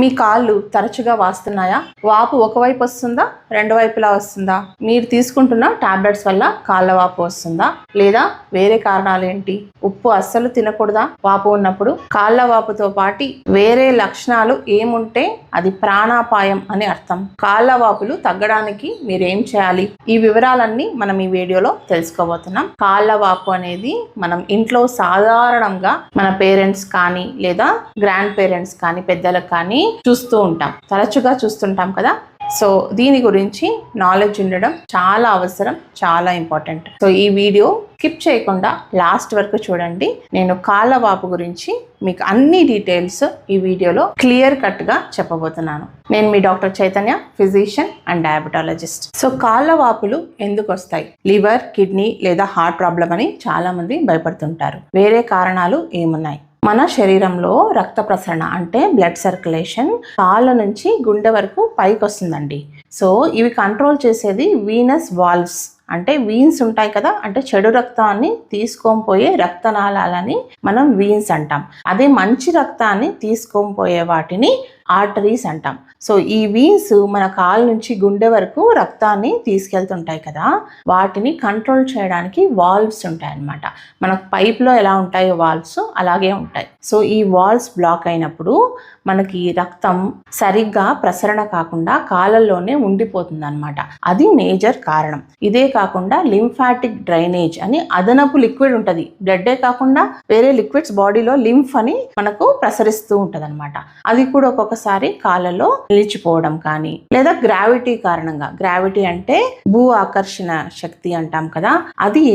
మీ కాళ్ళు తరచుగా వాస్తున్నాయా? వాపు ఒకవైపు వస్తుందా? రెండు వైపులా వస్తుందా? మీరు తీసుకుంటున్న టాబ్లెట్స్ వల్ల కాళ్ళ వాపు వస్తుందా? లేదా వేరే కారణాలు ఏంటి ఉప్పు అస్సలు తినకూడదా? వాపు ఉన్నప్పుడు కాళ్ళ వాపుతో పాటి వేరే లక్షణాలు ఏముంటే అది ప్రాణాపాయం అని అర్థం. కాళ్ళ వాపులు తగ్గడానికి మీరేం చేయాలి? ఈ వివరాలన్నీ మనం ఈ వీడియోలో తెలుసుకోబోతున్నాం. కాళ్ళ వాపు అనేది మనం ఇంట్లో సాధారణంగా మన పేరెంట్స్ కానీ లేదా గ్రాండ్ పేరెంట్స్ కానీ పెద్దలకు కానీ చూస్తూ ఉంటాం. తరచుగా చూస్తుంటాం కదా. సో దీని గురించి నాలెడ్జ్ ఉండడం చాలా అవసరం చాలా ఇంపార్టెంట్ సో ఈ వీడియో స్కిప్ చేయకుండా లాస్ట్ వరకు చూడండి. నేను కాళ్ళవాపు గురించి మీకు అన్ని డీటెయిల్స్ ఈ వీడియోలో క్లియర్ కట్గా చెప్పబోతున్నాను. నేను మీ doctor Chaitanya physician and diabetologist so కాళ్ళవాపులు ఎందుకు వస్తాయి? లివర్ కిడ్నీ లేదా హార్ట్ ప్రాబ్లం అని చాలామంది భయపడుతుంటారు. వేరే కారణాలు ఏమున్నాయి? మన శరీరంలో రక్త ప్రసరణ అంటే బ్లడ్ సర్క్యులేషన్ కాళ్ళ నుంచి గుండె వరకు పైకి వస్తుందండి. సో ఇవి కంట్రోల్ చేసేది వీనస్ వాల్వ్స్ అంటే వీన్స్ ఉంటాయి కదా అంటే చెడు రక్తాన్ని తీసుకొని రక్తనాళాలని మనం వీన్స్ అంటాం. అదే మంచి రక్తాన్ని తీసుకొని వాటిని ఆర్టరీస్ అంటాం. సో ఈ వీన్స్ మన కాలు నుంచి గుండె వరకు రక్తాన్ని తీసుకెళ్తుంటాయి కదా వాటిని కంట్రోల్ చేయడానికి వాల్వ్స్ ఉంటాయి అన్నమాట మనకు పైప్లో ఎలా ఉంటాయో వాల్వ్స్ అలాగే ఉంటాయి. సో ఈ వాల్వ్స్ బ్లాక్ అయినప్పుడు మనకి రక్తం సరిగ్గా ప్రసరణ కాకుండా కాలల్లోనే ఉండిపోతుంది అనమాట అది మేజర్ కారణం. ఇదే కాకుండా లింఫాటిక్ డ్రైనేజ్ అని అదనపు లిక్విడ్ ఉంటుంది. బ్లడ్డే కాకుండా వేరే లిక్విడ్స్ బాడీలో లింఫ్ అని మనకు ప్రసరిస్తూ ఉంటుంది అది కూడా ఒక్కొక్కసారి కాళ్ళలో నిలిచిపోవడం కానీ లేదా గ్రావిటీ కారణంగా గ్రావిటీ అంటే భూ ఆకర్షణ శక్తి అంటాం కదా అది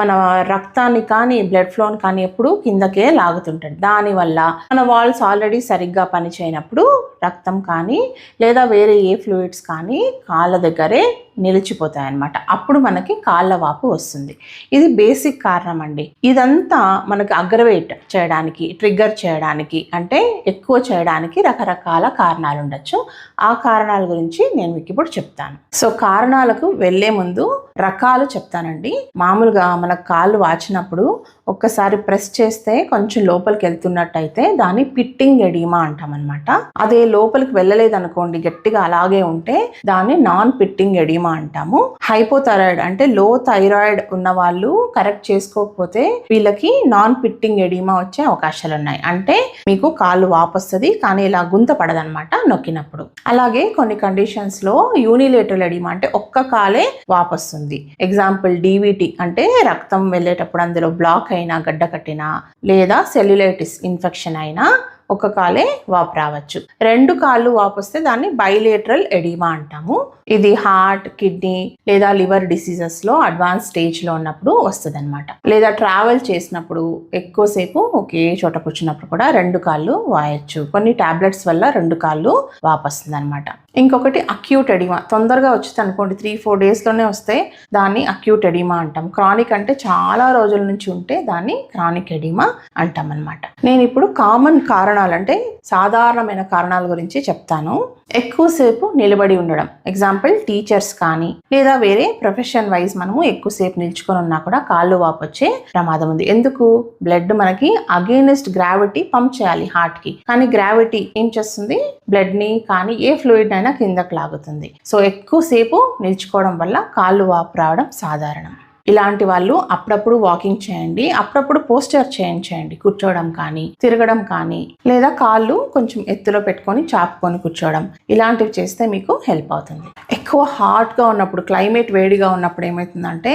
మన రక్తాన్ని కానీ బ్లడ్ ఫ్లోని కానీ ఎప్పుడు కిందకే లాగుతుంటుంది. దానివల్ల మన వాల్స్ ఆల్రెడీ సరిగ్గా పనిచేయనప్పుడు రక్తం కానీ లేదా వేరే ఏ ఫ్లూయిడ్స్ కానీ కాళ్ళ దగ్గరే నిలిచిపోతాయి అన్నమాట అప్పుడు మనకి కాళ్ళ వాపు వస్తుంది. ఇది బేసిక్ కారణం అండి. ఇదంతా మనకి అగ్రవేట్ చేయడానికి ట్రిగ్గర్ చేయడానికి అంటే ఎక్కువ చేయడానికి రకరకాల కారణాలు ఉండొచ్చు ఆ కారణాల గురించి నేను మీకు ఇప్పుడు చెప్తాను. సో కారణాలకు వెళ్ళే ముందు రకాలు చెప్తానండి. మామూలుగా మన కాళ్ళు వాచినప్పుడు ఒక్కసారి ప్రెస్ చేస్తే కొంచెం లోపలికి వెళ్తున్నట్టయితే దాన్ని పిట్టింగ్ ఎడిమా అంటాం అనమాట అదే లోపలికి వెళ్ళలేదు అనుకోండి గట్టిగా అలాగే ఉంటే దాన్ని నాన్ పిట్టింగ్ ఎడిమా అంటాము. హైపోథైరాయిడ్ అంటే లో థైరాయిడ్ ఉన్న వాళ్ళు కరెక్ట్ చేసుకోకపోతే వీళ్ళకి నాన్ పిట్టింగ్ ఎడిమా వచ్చే అవకాశాలు ఉన్నాయి అంటే మీకు కాళ్ళు వాపొస్తుంది కానీ ఇలా గుంత పడదనమాట నొక్కినప్పుడు. అలాగే కొన్ని కండిషన్స్లో యూనిలేటరల్ ఎడిమా అంటే ఒక్క కాలే వాపొస్తుంది. ఎగ్జాంపుల్ డివిటి అంటే రక్తం వెళ్ళేటప్పుడు అందులో బ్లాక్ అయినా గడ్డ కట్టినా లేదా సెల్యులైటిస్ ఇన్ఫెక్షన్ అయినా ఒక కాలే వాపు రావచ్చు. రెండు కాళ్ళు వాపు వస్తే దాన్ని బైలేటరల్ ఎడిమా అంటాము. ఇది హార్ట్ కిడ్నీ లేదా లివర్ డిసీజెస్లో అడ్వాన్స్ స్టేజ్లో ఉన్నప్పుడు వస్తుంది అనమాట లేదా ట్రావెల్ చేసినప్పుడు ఎక్కువసేపు ఒకే చోట కూర్చున్నప్పుడు కూడా రెండు కాళ్ళు వాయచ్చు. కొన్ని టాబ్లెట్స్ వల్ల రెండు కాళ్ళు వాపస్తుంది అనమాట ఇంకొకటి అక్యూట్ ఎడిమా తొందరగా వచ్చింది అనుకోండి త్రీ ఫోర్ డేస్లోనే వస్తే దాన్ని అక్యూట్ ఎడిమా అంటాం. క్రానిక్ అంటే చాలా రోజుల నుంచి ఉంటే దాన్ని క్రానిక్ ఎడిమా అంటాం అనమాట నేను ఇప్పుడు కామన్ కారణం అంటే సాధారణమైన కారణాల గురించి చెప్తాను. ఎక్కువసేపు నిలబడి ఉండడం. ఎగ్జాంపుల్ టీచర్స్ కానీ లేదా వేరే ప్రొఫెషన్ వైజ్ మనము ఎక్కువసేపు నిల్చుకొని ఉన్నా కూడా కాళ్ళు వాపు వచ్చే ప్రమాదం ఉంది. ఎందుకు? బ్లడ్ మనకి అగేనెస్ట్ గ్రావిటీ పంప్ చేయాలి హార్ట్కి. కానీ గ్రావిటీ ఏం చేస్తుంది? బ్లడ్ని కానీ ఏ ఫ్లూయిడ్ అయినా కిందకు లాగుతుంది. సో ఎక్కువసేపు నిల్చుకోవడం వల్ల కాళ్ళు వాపు రావడం సాధారణం. ఇలాంటి వాళ్ళు అప్పుడప్పుడు వాకింగ్ చేయండి అప్పుడప్పుడు పోస్టర్ చేయించేయండి కూర్చోవడం కానీ తిరగడం కానీ లేదా కాళ్ళు కొంచెం ఎత్తులో పెట్టుకొని చాపుకొని కూర్చోవడం. ఇలాంటివి చేస్తే మీకు హెల్ప్ అవుతుంది. ఎక్కువ హాట్గా ఉన్నప్పుడు క్లైమేట్ వేడిగా ఉన్నప్పుడు ఏమవుతుందంటే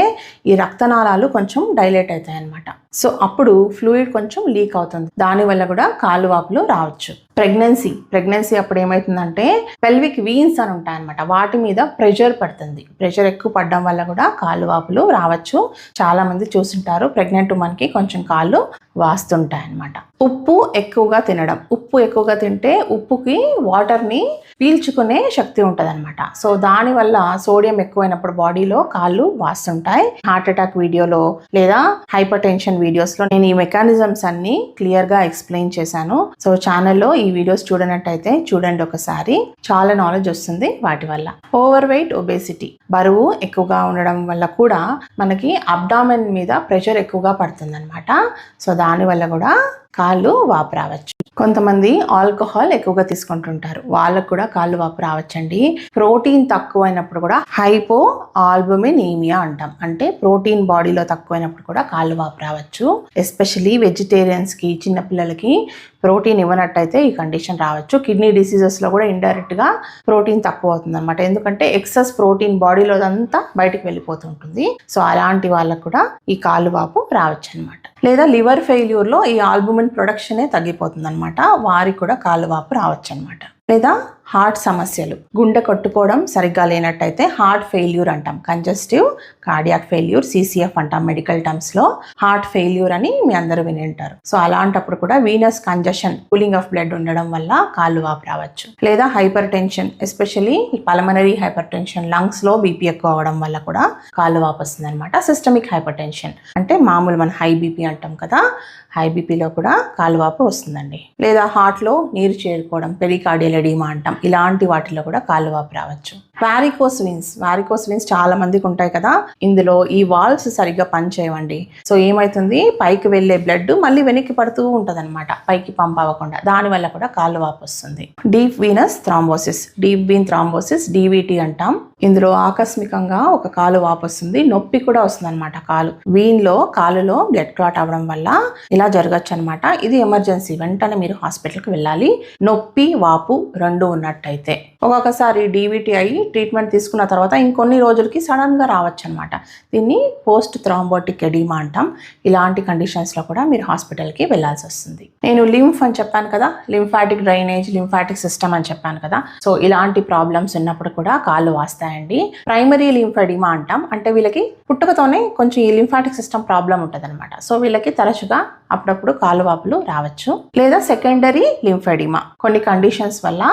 ఈ రక్తనాళాలు కొంచెం డైలేట్ అవుతాయి అన్నమాట సో అప్పుడు ఫ్లూయిడ్ కొంచెం లీక్ అవుతుంది. దానివల్ల కూడా కాలు వాపులు రావచ్చు. ప్రెగ్నెన్సీ. ప్రెగ్నెన్సీ అప్పుడు ఏమవుతుందంటే పెల్విక్ వీన్స్ అని ఉంటాయన్నమాట. వాటి మీద ప్రెషర్ పడుతుంది. ప్రెషర్ ఎక్కువ పడడం వల్ల కూడా కాళ్ళు వాపులు రావచ్చు. చాలా మంది చూస్తుంటారు ప్రెగ్నెంట్ ఉమెన్కి కొంచెం కాళ్ళు వాస్తుంటాయి అనమాట ఉప్పు ఎక్కువగా తినడం. ఉప్పు ఎక్కువగా తింటే ఉప్పుకి వాటర్ని పీల్చుకునే శక్తి ఉంటుంది అనమాట సో దానివల్ల సోడియం ఎక్కువైనప్పుడు బాడీలో కాళ్ళు వాస్తుంటాయి. హార్ట్ అటాక్ వీడియోలో లేదా హైపర్ టెన్షన్ వీడియోస్లో నేను ఈ మెకానిజమ్స్ అన్ని క్లియర్గా ఎక్స్ప్లెయిన్ చేశాను. సో ఛానల్లో ఈ వీడియోస్ చూడనట్టయితే చూడండి ఒకసారి. చాలా నాలెడ్జ్ వస్తుంది వాటి వల్ల. Over weight obesity. బరువు ఎక్కువగా ఉండడం వల్ల కూడా మనకి అబ్డామెన్ మీద ప్రెషర్ ఎక్కువగా పడుతుంది అనమాట సో దానివల్ల కూడా కాళ్ళు వాపు రావచ్చు కొంతమంది ఆల్కహాల్ ఎక్కువగా తీసుకుంటుంటారు. వాళ్ళకు కూడా కాళ్ళు వాపు రావచ్చండి ప్రోటీన్ తక్కువైనప్పుడు కూడా హైపో ఆల్బమినీమియా అంటాం. అంటే ప్రోటీన్ బాడీలో తక్కువైనప్పుడు కూడా కాళ్ళు వాపు రావచ్చు ఎస్పెషలీ వెజిటేరియన్స్కి చిన్నపిల్లలకి ప్రోటీన్ ఇవ్వనట్టయితే ఈ కండిషన్ రావచ్చు. కిడ్నీ డిసీజెస్లో కూడా ఇండైరెక్ట్గా ప్రోటీన్ తక్కువ అవుతుంది అనమాట ఎందుకంటే ఎక్సెస్ ప్రోటీన్ బాడీలో అంతా బయటికి వెళ్ళిపోతుంటుంది. సో అలాంటి వాళ్ళకు కూడా ఈ కాళ్ళు వాపు రావచ్చు అనమాట లేదా లివర్ ఫెయిల్యూర్లో ఈ ఆల్బుమిన్ ప్రొడక్షనే తగ్గిపోతుంది అనమాట వారికి కూడా కాళ్ళు వాపు రావచ్చు అనమాట లేదా హార్ట్ సమస్యలు. గుండె కొట్టుకోవడం సరిగ్గా లేనట్టయితే హార్ట్ ఫెయిల్యూర్ అంటాం. కంజెస్టివ్ కార్డియాక్ ఫెయిల్యూర్ సీసీఎఫ్ అంటాం మెడికల్ టర్మ్స్లో హార్ట్ ఫెయిల్యూర్ అని మీ అందరూ విని ఉంటారు. సో అలాంటప్పుడు కూడా venous congestion pooling of blood ఉండడం వల్ల కాళ్ళు వాపు రావచ్చు. లేదా hyper tension especially pulmonary hyper tension లంగ్స్లో BP ఎక్కువ అవ్వడం వల్ల కూడా కాళ్ళు వాపు వస్తుంది అనమాట సిస్టమిక్ హైపర్ టెన్షన్ అంటే మామూలు మన హై బీపీ అంటాం కదా. హై బీపీలో కూడా కాలువాపు వస్తుందండి. లేదా హార్ట్లో నీరు చేరుకోవడం పెరికార్డియల్ ఎడీమా అంటాం. ఇలాంటి వాటిలో కూడా కాలువాపు రావచ్చు. వారికోస్ విన్స్ వారికోస్ విన్స్ చాలా మందికి ఉంటాయి కదా. ఇందులో ఈ వాల్స్ సరిగ్గా పనిచేయవండి. సో ఏమవుతుంది పైకి వెళ్ళే బ్లడ్ మళ్ళీ వెనక్కి పడుతూ ఉంటుంది పైకి పంప్ అవ్వకుండా. దానివల్ల కూడా కాలువాపు వస్తుంది. Deep venous thrombosis. Deep vein thrombosis DVT అంటాం. ఇందులో ఆకస్మికంగా ఒక కాలు వాపు వస్తుంది నొప్పి కూడా వస్తుంది అనమాట కాలు. వీన్లో కాలులో బ్లడ్ క్లాట్ అవ్వడం వల్ల ఇలా జరగచ్చు అనమాట ఇది ఎమర్జెన్సీ. వెంటనే మీరు హాస్పిటల్కి వెళ్ళాలి. నొప్పి వాపు రెండు ఉన్నట్టయితే. ఒక్కొక్కసారి డీవీటీ అయ్యి ట్రీట్మెంట్ తీసుకున్న తర్వాత ఇంకొన్ని రోజులకి సడన్గా రావచ్చు అనమాట దీన్ని పోస్ట్ థ్రాంబోటిక్ ఎడీమా అంటాం. ఇలాంటి కండిషన్స్లో కూడా మీరు హాస్పిటల్కి వెళ్ళాల్సి వస్తుంది. నేను లింఫ్ అని చెప్పాను కదా లింఫాటిక్ డ్రైనేజ్ లింఫాటిక్ సిస్టమ్ అని చెప్పాను కదా. సో ఇలాంటి ప్రాబ్లమ్స్ ఉన్నప్పుడు కూడా కాళ్ళు వాస్తాయండి. ప్రైమరీ లింఫెడిమా అంటాం. అంటే వీళ్ళకి పుట్టుకతోనే కొంచెం ఈ లింఫాటిక్ సిస్టమ్ ప్రాబ్లం ఉంటుంది అనమాట సో వీళ్ళకి తరచుగా అప్పుడప్పుడు కాలువాపులు రావచ్చు. లేదా సెకండరీ లింఫెడిమా. కొన్ని కండిషన్స్ వల్ల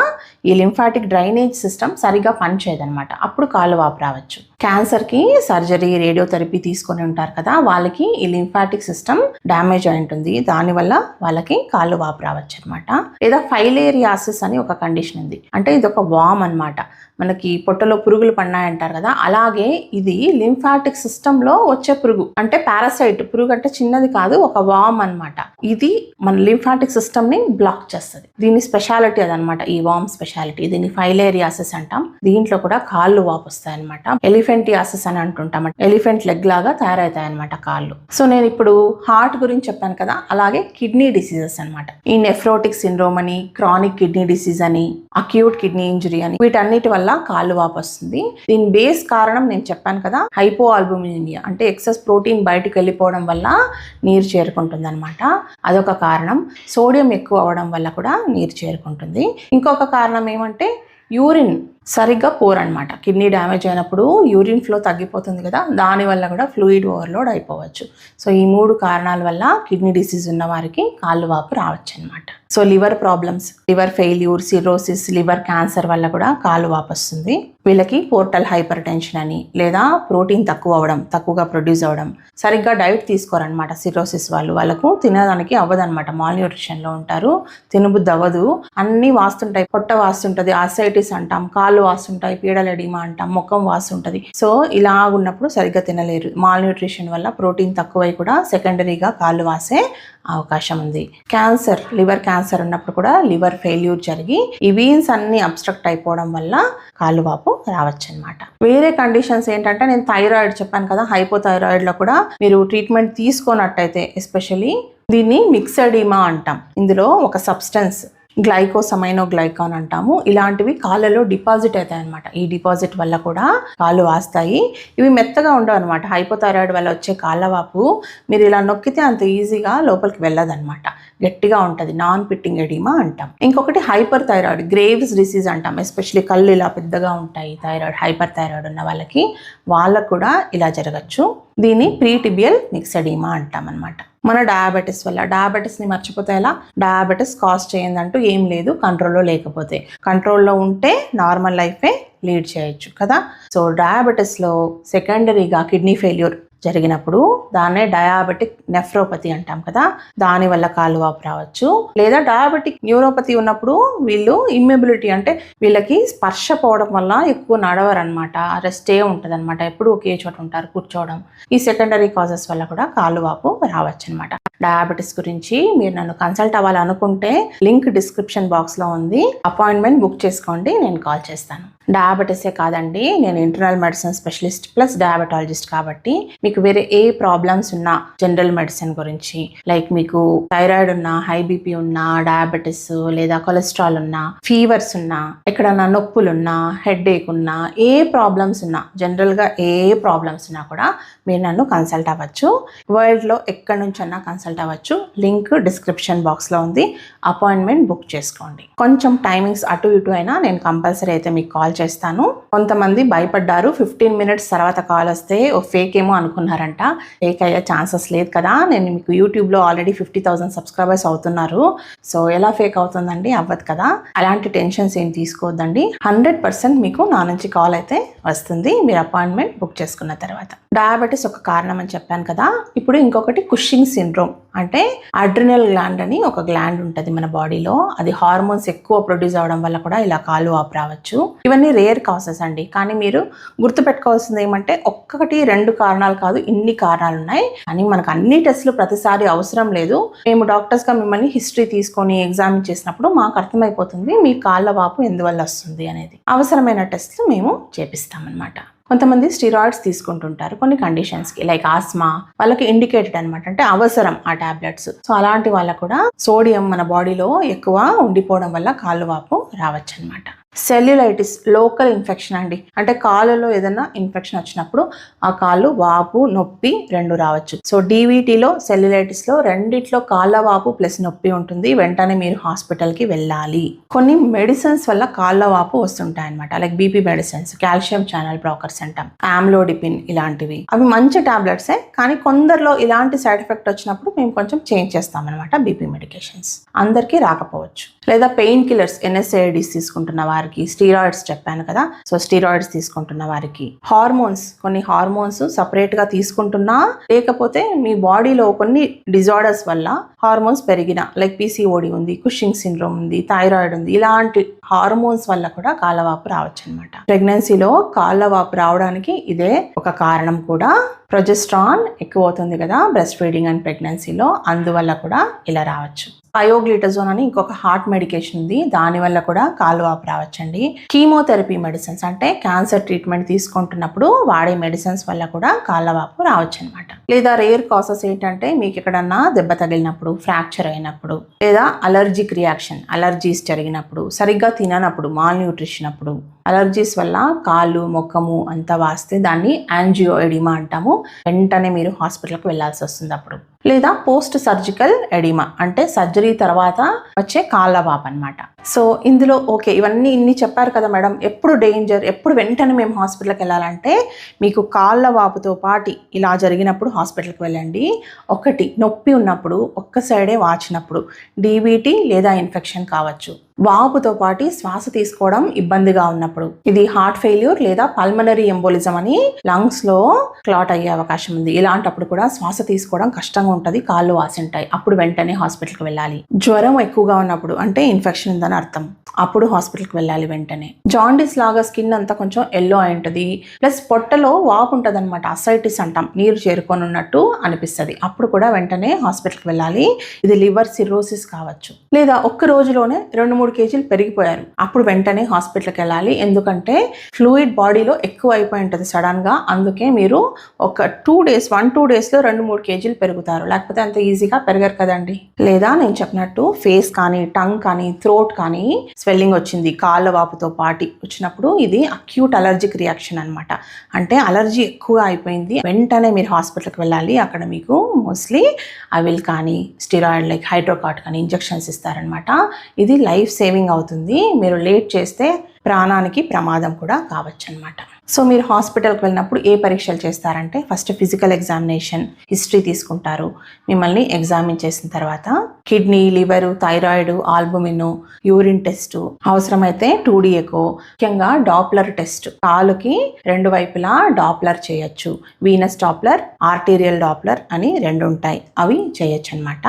ఈ లింఫాటిక్ డ్రైనేజ్ సిస్టమ్ సరిగా పనిచేయదనమాట అప్పుడు కాలువాపు రావచ్చు. క్యాన్సర్కి సర్జరీ రేడియోథెరపీ తీసుకొని ఉంటారు కదా వాళ్ళకి ఈ లింఫాటిక్ సిస్టమ్ డ్యామేజ్ అయి ఉంటుంది. దానివల్ల వాళ్ళకి కాళ్ళు వాపు రావచ్చు అనమాట లేదా ఫైలేరియాసిస్ అని ఒక కండిషన్ ఉంది. అంటే ఇది ఒక వామ్ అన్నమాట. మనకి పొట్టలో పురుగులు పడినాయంటారు కదా అలాగే ఇది లింఫాటిక్ సిస్టంలో వచ్చే పురుగు. అంటే పారాసైట్ పురుగు అంటే చిన్నది కాదు ఒక వామ్ అన్నమాట. ఇది మన లింఫాటిక్ సిస్టమ్ని బ్లాక్ చేస్తుంది. దీని స్పెషాలిటీ అదనమాట ఈ వామ్ స్పెషాలిటీ. దీన్ని ఫైలేరియాసిస్ అంటాం. దీంట్లో కూడా కాళ్ళు వాపు వస్తాయి అనమాట ఎలిఫెంటియాసిస్ అని అంటుంటాం. ఎలిఫెంట్ లెగ్ లాగా తయారవుతాయి అనమాట కాళ్ళు. సో నేను ఇప్పుడు హార్ట్ గురించి చెప్పాను కదా అలాగే కిడ్నీ డిసీజెస్. అనమాట ఈ నెఫ్రోటిక్ సిండ్రోమ్ అని క్రానిక్ కిడ్నీ డిసీజ్ అని అక్యూట్ కిడ్నీ ఇంజరీ అని వీటన్నిటి వల్ల కాళ్ళు వాపు వస్తుంది దీని బేస్ కారణం నేను చెప్పాను కదా హైపో ఆల్బుమినియా అంటే ఎక్సెస్ ప్రోటీన్ బయటకు వెళ్ళిపోవడం వల్ల నీరు చేరుకుంటుంది అనమాట అదొక కారణం. సోడియం ఎక్కువ అవ్వడం వల్ల కూడా నీరు చేరుకుంటుంది. ఇంకొక కారణం ఏమంటే యూరిన్ సరిగ్గా పోర్ అనమాట కిడ్నీ డ్యామేజ్ అయినప్పుడు యూరిన్ ఫ్లో తగ్గిపోతుంది కదా దానివల్ల కూడా ఫ్లూయిడ్ ఓవర్లోడ్ అయిపోవచ్చు. సో ఈ మూడు కారణాల వల్ల కిడ్నీ డిసీజ్ ఉన్న వారికి కాళ్ళు వాపు రావచ్చు అనమాట so liver problems liver failure cirrhosis liver cancer వల్ల కూడా కాళ్ళు వాపు వస్తుంది వీళ్ళకి పోర్టల్ హైపర్ టెన్షన్ అని లేదా ప్రోటీన్ తక్కువ అవ్వడం తక్కువగా ప్రొడ్యూస్ అవ్వడం. సరిగ్గా డైట్ తీసుకోరనమాట సిరోసిస్ వాళ్ళు. వాళ్ళకు తినడానికి అవ్వదనమాట మాల్ న్యూట్రిషన్లో ఉంటారు. తినబుద్ధి అవ్వదు. అన్నీ వాస్తుంటాయి. పొట్ట వాస్తుంటుంది. ఆసైటిస్ అంటాం. కాళ్ళు వాస్తుంటాయి. పీడల ఎడిమా అంటాం. ముఖం వాస్తుంటుంది. సో ఇలా ఉన్నప్పుడు సరిగ్గా తినలేరు. మాల్ న్యూట్రిషన్ వల్ల ప్రోటీన్ తక్కువై కూడా సెకండరీగా కాళ్ళు వాసే అవకాశం ఉంది. క్యాన్సర్ లివర్ క్యాన్సర్ ఉన్నప్పుడు కూడా లివర్ ఫెయిల్యూర్ జరిగి ఈ వీన్స్ అన్ని అబ్స్ట్రక్ట్ అయిపోవడం వల్ల కాళ్ళు వాపు రావచ్చు అనమాట వేరే కండిషన్స్ ఏంటంటే నేను థైరాయిడ్ చెప్పాను కదా హైపోథైరాయిడ్లో కూడా మీరు ట్రీట్మెంట్ తీసుకున్నట్టయితే ఎస్పెషలీ దీన్ని మిక్సడీమా అంటాం. ఇందులో ఒక సబ్స్టెన్స్ గ్లైకోసమైనో గ్లైకాన్ అంటాము. ఇలాంటివి కాళ్ళలో డిపాజిట్ అవుతాయి అనమాట ఈ డిపాజిట్ వల్ల కూడా కాళ్ళు వాస్తాయి ఇవి మెత్తగా ఉండవు అనమాట హైపోథైరాయిడ్ వల్ల వచ్చే కాళ్ళవాపు మీరు ఇలా నొక్కితే అంత ఈజీగా లోపలికి వెళ్ళదనమాట గట్టిగా ఉంటుంది. నాన్ పిట్టింగ్ ఎడిమా అంటాం. ఇంకొకటి హైపర్ థైరాయిడ్ గ్రేవ్స్ డిసీజ్ అంటాం. ఎస్పెషలీ కళ్ళు ఇలా పెద్దగా ఉంటాయి. థైరాయిడ్ హైపర్ థైరాయిడ్ ఉన్న వాళ్ళకి వాళ్ళకు కూడా ఇలా జరగచ్చు. దీన్ని ప్రీటిబియల్ మిక్సడీమా అంటాం అనమాట మన డయాబెటీస్ వల్ల. డయాబెటీస్ని మర్చిపోతే ఎలా? డయాబెటీస్ కాజ్ చేయందంటూ ఏం లేదు కంట్రోల్లో లేకపోతే. కంట్రోల్లో ఉంటే నార్మల్ లైఫే లీడ్ చేయొచ్చు కదా? సో డయాబెటీస్లో సెకండరీగా కిడ్నీ ఫెయిల్యూర్ జరిగినప్పుడు దాన్నే డయాబెటిక్ నెఫ్రోపతి అంటాం కదా. దాని వల్ల కాళ్ళు వాపు రావచ్చు. లేదా డయాబెటిక్ న్యూరోపతి ఉన్నప్పుడు వీళ్ళు ఇమ్యూబిలిటీ అంటే వీళ్ళకి స్పర్శ పోవడం వల్ల ఎక్కువ నడవరు అనమాట రెస్టే ఉంటుంది అనమాట ఎప్పుడు ఒకే చోట ఉంటారు కూర్చోవడం. ఈ సెకండరీ కాజెస్ వల్ల కూడా కాళ్ళు వాపు రావచ్చు అనమాట డయాబెటీస్ గురించి మీరు నన్ను కన్సల్ట్ అవ్వాలనుకుంటే లింక్ డిస్క్రిప్షన్ బాక్స్లో ఉంది. అపాయింట్మెంట్ బుక్ చేసుకోండి. నేను కాల్ చేస్తాను. డయాబెటీసే కాదండి. నేను internal medicine specialist plus diabetologist కాబట్టి మీకు వేరే ఏ ప్రాబ్లమ్స్ ఉన్నా జనరల్ మెడిసిన్ గురించి లైక్ మీకు థైరాయిడ్ ఉన్నా హై బీపీ ఉన్నా డయాబెటీస్ లేదా కొలెస్ట్రాల్ ఉన్నా ఫీవర్స్ ఉన్నా ఎక్కడన్నా నొప్పులున్నా హెడ్ ఏక్ ఉన్నా ఏ ప్రాబ్లమ్స్ ఉన్నా జనరల్గా ఏ ప్రాబ్లమ్స్ ఉన్నా కూడా మీరు నన్ను కన్సల్ట్ అవ్వచ్చు. వరల్డ్లో ఎక్కడి నుంచన్నా కన్సల్ట్ అవ్వచ్చు. లింక్ డిస్క్రిప్షన్ బాక్స్లో ఉంది. అపాయింట్మెంట్ బుక్ చేసుకోండి. కొంచెం టైమింగ్స్ అటు ఇటు అయినా నేను కంపల్సరీ అయితే మీకు కాల్ చేస్తాను. కొంతమంది భయపడ్డారు. ఫిఫ్టీన్ మినిట్స్ తర్వాత కాల్ వస్తే ఓ ఫేక్ ఏమో అనుకున్నారంట. ఫేక్ అయ్యే ఛాన్సెస్ లేదు కదా. నేను మీకు యూట్యూబ్లో ఆల్రెడీ ఫిఫ్టీ థౌసండ్ సబ్స్క్రైబర్స్ అవుతున్నారు. సో ఎలా ఫేక్ అవుతుందండి? అవ్వదు కదా. అలాంటి టెన్షన్స్ ఏం తీసుకోవద్దండి. హండ్రెడ్ పర్సెంట్ మీకు నా నుంచి కాల్ అయితే వస్తుంది. మీరు అపాయింట్మెంట్ బుక్ చేసుకున్న తర్వాత. డయాబెటీస్ ఒక కారణం అని చెప్పాను కదా. ఇప్పుడు ఇంకొకటి కుషింగ్ సిండ్రోమ్ అంటే అడ్రినల్ గ్లాండ్ అని ఒక గ్లాండ్ ఉంటుంది మన బాడీలో అది హార్మోన్స్ ఎక్కువ ప్రొడ్యూస్ అవడం వల్ల కూడా ఇలా కాలు ఆపు రావచ్చు. ఇవన్నీ రేర్ కాసెస్ అండి. కానీ మీరు గుర్తుపెట్టుకోవాల్సింది ఏమంటే ఒక్కటి రెండు కారణాలు కాదు ఇన్ని కారణాలు ఉన్నాయి. కానీ మనకు అన్ని టెస్టులు ప్రతిసారి అవసరం లేదు. మేము డాక్టర్స్గా మిమ్మల్ని హిస్టరీ తీసుకొని ఎగ్జామిన్ చేసినప్పుడు మాకు అర్థమైపోతుంది మీ కాళ్ళ వాపు ఎందువల్ల వస్తుంది అనేది. అవసరమైన టెస్ట్లు మేము చేపిస్తామన్నమాట. కొంతమంది స్టిరాయిడ్స్ తీసుకుంటుంటారు కొన్ని కండిషన్స్కి లైక్ ఆస్మా వాళ్ళకి ఇండికేటెడ్ అనమాట అంటే అవసరం ఆ టాబ్లెట్స్ సో అలాంటి వాళ్ళకు కూడా సోడియం మన బాడీలో ఎక్కువ ఉండిపోవడం వల్ల కాళ్ళు వాపు రావచ్చు అనమాట సెల్యులైటిస్ లోకల్ ఇన్ఫెక్షన్ అండి. అంటే కాళ్ళలో ఏదైనా ఇన్ఫెక్షన్ వచ్చినప్పుడు ఆ కాళ్ళు వాపు నొప్పి రెండు రావచ్చు. సో డీవీటీలో సెల్యులైటిస్లో రెండిట్లో కాళ్ళ వాపు ప్లస్ నొప్పి ఉంటుంది. వెంటనే మీరు హాస్పిటల్కి వెళ్ళాలి. కొన్ని మెడిసిన్స్ వల్ల కాళ్ళ వాపు వస్తుంటాయి అనమాట like BP medicines calcium channel blockers అంటాం ఆమ్లోడిపిన్ ఇలాంటివి. అవి మంచి టాబ్లెట్సే కానీ కొందరిలో ఇలాంటి సైడ్ ఎఫెక్ట్ వచ్చినప్పుడు మేము కొంచెం చేంజ్ చేస్తాం అనమాట బీపీ మెడికేషన్స్. అందరికీ రాకపోవచ్చు. లేదా పెయిన్ కిల్లర్స్ ఎన్ఎస్ఐడిస్ తీసుకుంటున్న వారికి స్టీరాయిడ్స్ చెప్పాను కదా సో స్టీరాయిడ్స్ తీసుకుంటున్న వారికి. హార్మోన్స్ కొన్ని హార్మోన్స్ సపరేట్గా తీసుకుంటున్నా లేకపోతే మీ బాడీలో కొన్ని డిజార్డర్స్ వల్ల హార్మోన్స్ పెరిగిన లైక్ పీసీఓడి ఉంది కుషింగ్ సిండ్రోమ్ ఉంది థైరాయిడ్ ఉంది ఇలాంటి హార్మోన్స్ వల్ల కూడా కాళ్ళవాపు రావచ్చు అనమాట ప్రెగ్నెన్సీలో కాళ్ళవాపు రావడానికి ఇదే ఒక కారణం కూడా. ప్రొజెస్ట్రాన్ ఎక్కువ అవుతుంది కదా బ్రెస్ట్ ఫీడింగ్ అండ్ ప్రెగ్నెన్సీలో అందువల్ల కూడా ఇలా రావచ్చు. పయోగ్లిటజోన్ అని ఇంకొక హార్ట్ మెడికేషన్ ఉంది. దానివల్ల కూడా కాలు వాపు రావచ్చండి. కీమోథెరపీ మెడిసిన్స్ అంటే క్యాన్సర్ ట్రీట్మెంట్ తీసుకుంటున్నప్పుడు వాడే మెడిసిన్స్ వల్ల కూడా కాళ్ళ వాపు రావచ్చు అనమాట లేదా రేర్ కాసెస్ ఏంటంటే మీకు ఎక్కడన్నా దెబ్బ తగిలినప్పుడు ఫ్రాక్చర్ అయినప్పుడు లేదా అలర్జిక్ రియాక్షన్ అలర్జీస్ జరిగినప్పుడు సరిగ్గా తిననప్పుడు మాల్ న్యూట్రిషన్ అప్పుడు అలర్జీస్ వల్ల కాళ్ళు ముఖము అంతా వాస్తే దాన్ని యాంజియో ఎడిమా అంటాము. వెంటనే మీరు హాస్పిటల్కి వెళ్ళాల్సి వస్తుంది అప్పుడు. లేదా పోస్ట్ సర్జికల్ ఎడిమా అంటే సర్జరీ తర్వాత వచ్చే కాళ్ళ వాపు అనమాట సో ఇందులో ఓకే ఇవన్నీ ఇన్ని చెప్పారు కదా మేడం ఎప్పుడు డేంజర్ ఎప్పుడు వెంటనే మేము హాస్పిటల్కి వెళ్ళాలంటే మీకు కాళ్ళ వాపుతో పాటు ఇలా జరిగినప్పుడు హాస్పిటల్కి వెళ్ళండి. ఒకటి నొప్పి ఉన్నప్పుడు ఒక్క సైడే వాచినప్పుడు డీబీటీ లేదా ఇన్ఫెక్షన్ కావచ్చు. వాపుతో పాటు శ్వాస తీసుకోవడం ఇబ్బందిగా ఉన్నప్పుడు. ఇది హార్ట్ ఫెయిల్యూర్ లేదా పల్మనరీ ఎంబోలిజం అని లంగ్స్లో క్లాట్ అయ్యే అవకాశం ఉంది. ఇలాంటప్పుడు కూడా శ్వాస తీసుకోవడం కష్టంగా ఉంటుంది కాళ్ళు వాసింటాయి. అప్పుడు వెంటనే హాస్పిటల్కి వెళ్ళాలి. జ్వరం ఎక్కువగా ఉన్నప్పుడు అంటే ఇన్ఫెక్షన్ ఉందని అర్థం. అప్పుడు హాస్పిటల్కి వెళ్ళాలి వెంటనే. జాండీస్ లాగా స్కిన్ అంతా కొంచెం ఎల్లో అయి ఉంటుంది. ప్లస్ పొట్టలో వాపు ఉంటుంది అనమాట అసైటిస్ అంటాం. నీరు చేరుకొని ఉన్నట్టు అనిపిస్తుంది. అప్పుడు కూడా వెంటనే హాస్పిటల్కి వెళ్ళాలి. ఇది లివర్ సిరోసిస్ కావచ్చు. లేదా ఒక్క రోజులోనే రెండు మూడు కేజీలు పెరిగిపోయారు. అప్పుడు వెంటనే హాస్పిటల్కి వెళ్ళాలి. ఎందుకంటే ఫ్లూయిడ్ బాడీలో ఎక్కువ అయిపోయి ఉంటుంది సడన్గా అందుకే మీరు ఒక టూ డేస్ వన్ టూ డేస్లో రెండు మూడు కేజీలు పెరుగుతారు. లేకపోతే అంత ఈజీగా పెరగరు కదండి. లేదా నేను చెప్పినట్టు ఫేస్ కానీ టంగ్ కానీ థ్రోట్ కానీ స్వెల్లింగ్ వచ్చింది. కాళ్ళ వాపుతో పాటి వచ్చినప్పుడు ఇది అక్యూట్ అలర్జిక్ రియాక్షన్ అన్నమాట. అంటే అలర్జీ ఎక్కువ అయిపోయింది. వెంటనే మీరు హాస్పిటల్కి వెళ్ళాలి. అక్కడ మీకు మోస్ట్లీ అవిల్ కానీ స్టిరాయిడ్ లైక్ హైడ్రోకాట్ కానీ ఇంజెక్షన్స్ ఇస్తారనమాట ఇది లైఫ్ సేవింగ్ అవుతుంది. మీరు లేట్ చేస్తే ప్రాణానికి ప్రమాదం కూడా కావచ్చు అనమాట సో మీరు హాస్పిటల్కి వెళ్ళినప్పుడు ఏ పరీక్షలు చేస్తారంటే ఫస్ట్ ఫిజికల్ ఎగ్జామినేషన్ హిస్టరీ తీసుకుంటారు. మిమ్మల్ని ఎగ్జామిన్ చేసిన తర్వాత kidney liver thyroid albumin urine test అవసరమైతే టూడీ ఎకో ముఖ్యంగా డాప్లర్ టెస్ట్. కాలుకి రెండు వైపులా డాప్లర్ చేయొచ్చు. వీనస్ డాప్లర్ ఆర్టీరియల్ డాప్లర్ అని రెండు ఉంటాయి. అవి చేయొచ్చు అనమాట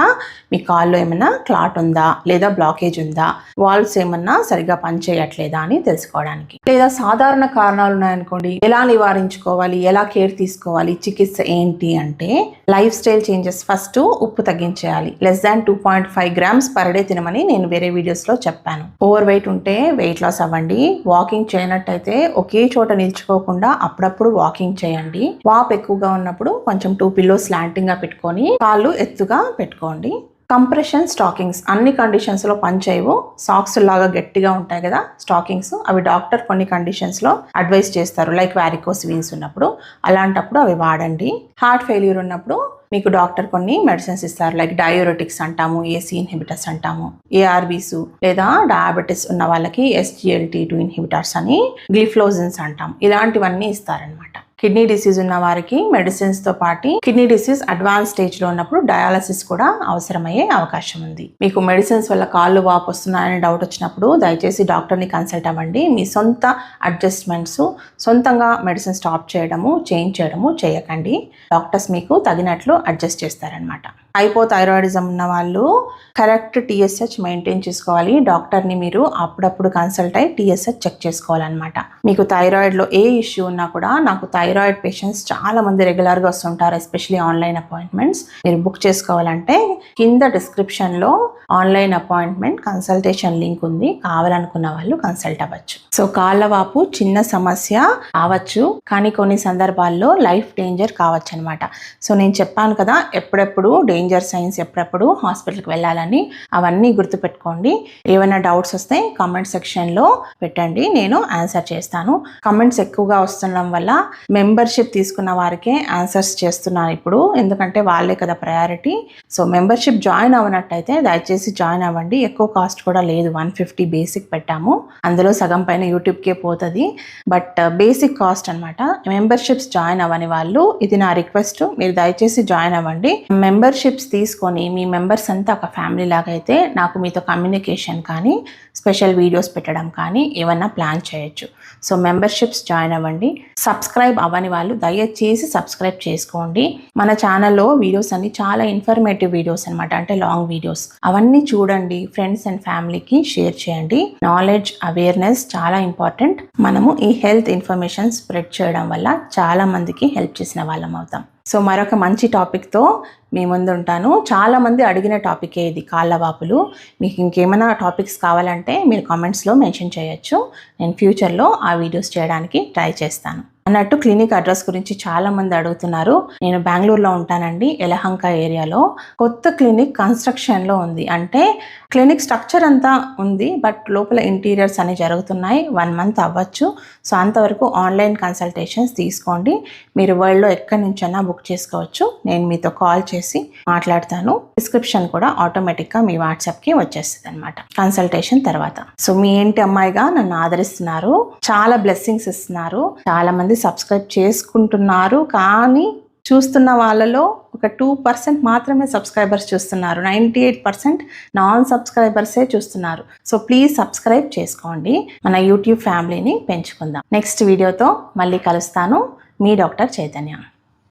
మీ కాల్లో ఏమైనా క్లాట్ ఉందా లేదా బ్లాకేజ్ ఉందా? వాల్వ్స్ ఏమన్నా సరిగా పనిచేయట్లేదా అని తెలుసుకోవడానికి. లేదా సాధారణ కారణాలు ఉన్నాయనుకోండి ఎలా నివారించుకోవాలి ఎలా కేర్ తీసుకోవాలి చికిత్స ఏంటి అంటే లైఫ్ స్టైల్ చేంజెస్ ఫస్ట్ ఉప్పు తగ్గించేయాలి. Less than two point five grams per day తినమని నేను వేరే వీడియోస్లో చెప్పాను. ఓవర్ వెయిట్ ఉంటే వెయిట్ లాస్ అవ్వండి. వాకింగ్ చేయనట్టయితే ఒకే చోట నిల్చుకోకుండా అప్పుడప్పుడు వాకింగ్ చేయండి. వాప్ ఎక్కువగా ఉన్నప్పుడు కొంచెం టూ పిల్లోస్ స్లాంటింగ్గా పెట్టుకొని కాళ్ళు ఎత్తుగా పెట్టుకోండి. కంప్రెషన్ స్టాకింగ్స్ అన్ని కండిషన్స్లో పనిచేయవు. సాక్స్ లాగా గట్టిగా ఉంటాయి కదా స్టాకింగ్స్ అవి డాక్టర్ కొన్ని కండిషన్స్లో అడ్వైస్ చేస్తారు. లైక్ వ్యారికోస్ వీన్స్ ఉన్నప్పుడు అలాంటప్పుడు అవి వాడండి. హార్ట్ ఫెయిల్యూర్ ఉన్నప్పుడు మీకు డాక్టర్ కొన్ని మెడిసిన్స్ ఇస్తారు. లైక్ డయోరెటిక్స్ అంటాము ఏసీ ఇన్హిబిటర్స్ అంటాము ఏఆర్బీస్ లేదా డయాబెటీస్ ఉన్న వాళ్ళకి ఎస్జిఎల్టీ టూ ఇన్హిబిటర్స్ అని గ్లిఫ్లోజిన్స్ అంటాం ఇలాంటివన్నీ ఇస్తారనమాట కిడ్నీ డిసీజ్ ఉన్న వారికి మెడిసిన్స్తో పాటు కిడ్నీ డిసీజ్ అడ్వాన్స్ స్టేజ్లో ఉన్నప్పుడు డయాలసిస్ కూడా అవసరమయ్యే అవకాశం ఉంది. మీకు మెడిసిన్స్ వల్ల కాళ్ళు వాపు వస్తున్నాయని డౌట్ వచ్చినప్పుడు దయచేసి డాక్టర్ని కన్సల్ట్ అవ్వండి. మీ సొంత అడ్జస్ట్మెంట్స్ సొంతంగా మెడిసిన్ స్టాప్ చేయడము చేంజ్ చేయడము చేయకండి. డాక్టర్స్ మీకు తగినట్లు అడ్జస్ట్ చేస్తారనమాట హైపోథైరాయిడిజం ఉన్న వాళ్ళు కరెక్ట్ టీఎస్హెచ్ మెయింటైన్ చేసుకోవాలి. డాక్టర్ని మీరు అప్పుడప్పుడు కన్సల్ట్ అయ్యి టీఎస్హెచ్ చెక్ చేసుకోవాలన్నమాట. మీకు థైరాయిడ్లో ఏ ఇష్యూ ఉన్నా కూడా నాకు థైరాయిడ్ పేషెంట్స్ చాలా మంది రెగ్యులర్గా వస్తుంటారు ఎస్పెషలీ ఆన్లైన్ అపాయింట్మెంట్స్. మీరు బుక్ చేసుకోవాలంటే కింద డిస్క్రిప్షన్లో ఆన్లైన్ అపాయింట్మెంట్ కన్సల్టేషన్ లింక్ ఉంది. కావాలనుకున్న వాళ్ళు కన్సల్ట్ అవ్వచ్చు. సో కాళ్ళవాపు చిన్న సమస్య కావచ్చు కానీ కొన్ని సందర్భాల్లో లైఫ్ డేంజర్ కావచ్చు అనమాట సో నేను చెప్పాను కదా ఎప్పుడెప్పుడు డేంజర్ సైన్స్ ఎప్పుడప్పుడు హాస్పిటల్కి వెళ్ళాలని అవన్నీ గుర్తుపెట్టుకోండి. ఏమైనా డౌట్స్ వస్తే కామెంట్ సెక్షన్లో పెట్టండి. నేను ఆన్సర్ చేస్తాను. కమెంట్స్ ఎక్కువగా వస్తుండడం వల్ల మెంబర్షిప్ తీసుకున్న వారికే ఆన్సర్స్ చేస్తున్నాను ఇప్పుడు. ఎందుకంటే వాళ్ళే కదా ప్రయారిటీ. సో మెంబర్షిప్ జాయిన్ అవ్వనట్టయితే దయచేసి జాయిన్ అవ్వండి. ఎక్కువ కాస్ట్ కూడా లేదు. వన్ ఫిఫ్టీ బేసిక్ పెట్టాము. అందులో సగం పైన యూట్యూబ్కే పోతుంది. బట్ uh, బేసిక్ కాస్ట్ అనమాట మెంబర్షిప్స్ జాయిన్ అవ్వని వాళ్ళు ఇది నా రిక్వెస్ట్. మీరు దయచేసి జాయిన్ అవ్వండి. మెంబర్షిప్ మెంబర్షిప్స్ తీసుకొని మీ మెంబర్స్ అంతా ఒక ఫ్యామిలీ లాగా అయితే నాకు మీతో కమ్యూనికేషన్ కానీ స్పెషల్ వీడియోస్ పెట్టడం కానీ ఏమన్నా ప్లాన్ చేయొచ్చు. సో మెంబర్షిప్స్ జాయిన్ అవ్వండి. సబ్స్క్రైబ్ అవ్వని వాళ్ళు దయచేసి సబ్స్క్రైబ్ చేసుకోండి. మన ఛానల్లో వీడియోస్ అన్ని చాలా ఇన్ఫర్మేటివ్ వీడియోస్ అనమాట అంటే లాంగ్ వీడియోస్ అవన్నీ చూడండి ఫ్రెండ్స్ అండ్ ఫ్యామిలీకి షేర్ చేయండి. నాలెడ్జ్ అవేర్నెస్ చాలా ఇంపార్టెంట్ మనము ఈ హెల్త్ ఇన్ఫర్మేషన్ స్ప్రెడ్ చేయడం వల్ల చాలా మందికి హెల్ప్ చేసిన వాళ్ళం అవుతాం. సో మరొక మంచి టాపిక్తో మీ ముందు ఉంటాను చాలామంది అడిగిన టాపికే ఇది? కాళ్ళ వాపులు మీకు ఇంకేమైనా టాపిక్స్ కావాలంటే మీరు కామెంట్స్లో మెన్షన్ చేయొచ్చు. నేను ఫ్యూచర్లో ఆ వీడియోస్ చేయడానికి ట్రై చేస్తాను. అన్నట్టు క్లినిక్ అడ్రస్ గురించి చాలా మంది అడుగుతున్నారు. నేను బెంగళూరులో ఉంటానండి ఎలహంక ఏరియాలో. కొత్త క్లినిక్ కన్స్ట్రక్షన్లో ఉంది. అంటే క్లినిక్ స్ట్రక్చర్ అంతా ఉంది బట్ లోపల ఇంటీరియర్స్ అన్ని జరుగుతున్నాయి. వన్ మంత్ అవ్వచ్చు. సో అంతవరకు ఆన్లైన్ కన్సల్టేషన్స్ తీసుకోండి. మీరు వరల్డ్లో ఎక్కడి నుంచైనా బుక్ చేసుకోవచ్చు. నేను మీతో కాల్ చేసి మాట్లాడతాను. డిస్క్రిప్షన్ కూడా ఆటోమేటిక్గా మీ వాట్సాప్కి వచ్చేస్తుంది అనమాట కన్సల్టేషన్ తర్వాత. సో మీ ఏంటి అమ్మాయిగా నన్ను ఆదరిస్తున్నారు. చాలా బ్లెస్సింగ్స్ ఇస్తున్నారు. చాలా మంది సబ్స్క్రైబ్ చేసుకుంటున్నారు. కానీ చూస్తున్న వాళ్ళలో ఒక టూ పర్సెంట్ మాత్రమే సబ్స్క్రైబర్స్ చూస్తున్నారు. నైంటీ ఎయిట్ పర్సెంట్ నాన్ సబ్స్క్రైబర్సే చూస్తున్నారు. సో ప్లీజ్ సబ్స్క్రైబ్ చేసుకోండి. మన యూట్యూబ్ ఫ్యామిలీని పెంచుకుందాం. నెక్స్ట్ వీడియోతో మళ్ళీ కలుస్తాను. మీ డాక్టర్ చైతన్య.